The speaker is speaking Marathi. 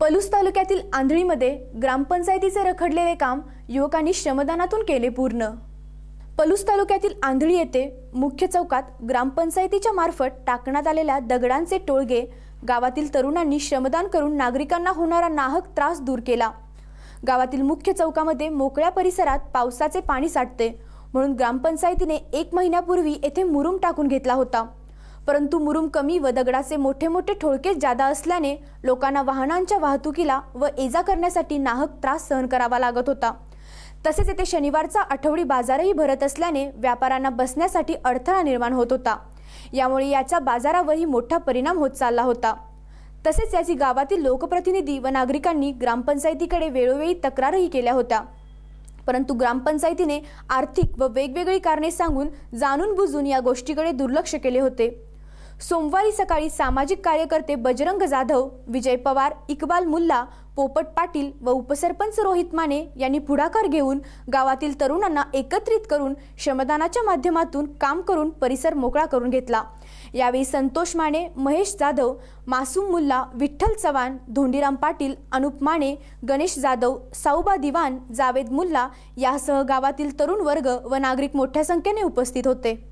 पलूस तालुक्यातील आंधळीमध्ये ग्रामपंचायतीचे रखडलेले काम युवकांनी श्रमदानातून केले पूर्ण. पलूस तालुक्यातील आंधळी येथे मुख्य चौकात ग्रामपंचायतीच्या मार्फत टाकण्यात आलेल्या दगडांचे टोळगे गावातील तरुणांनी श्रमदान करून नागरिकांना होणारा नाहक त्रास दूर केला. गावातील मुख्य चौकामध्ये मोकळ्या परिसरात पावसाचे पाणी साठते म्हणून ग्रामपंचायतीने एक महिन्यापूर्वी येथे मुरुम टाकून घेतला होता. परंतु मुरुम कमी व दगडाचे मोठे मोठे ठोळके जादा असल्याने लोकांना वाहनांच्या वाहतुकीला व एजा करण्यासाठी नाहक त्रास सहन करावा लागत होता. तसेच येथे शनिवारचा आठवडी बाजारही भरत असल्याने व्यापाऱ्यांना बसण्यासाठी अडथळा निर्माण होत होता. यामुळे याचा बाजारावरही मोठा परिणाम होत चालला होता. तसेच याची गावातील लोकप्रतिनिधी व नागरिकांनी ग्रामपंचायतीकडे वेळोवेळी तक्रारही केल्या होत्या. परंतु ग्रामपंचायतीने आर्थिक व वेगवेगळी कारणे सांगून जाणून बुजून या गोष्टीकडे दुर्लक्ष केले होते. सोमवारी सकाळी सामाजिक कार्यकर्ते बजरंग जाधव विजय पवार इक्बाल मुल्ला पोपट पाटील व उपसरपंच रोहित माने यांनी पुढाकार घेऊन गावातील तरुणांना एकत्रित करून श्रमदानाच्या माध्यमातून काम करून परिसर मोकळा करून घेतला. यावेळी संतोष माने महेश जाधव मासूम मुल्ला विठ्ठल चव्हाण धोंडीराम पाटील अनुप माने गणेश जाधव साऊबा दिवान जावेद मुल्ला यासह गावातील तरुण वर्ग व नागरिक मोठ्या संख्येने उपस्थित होते.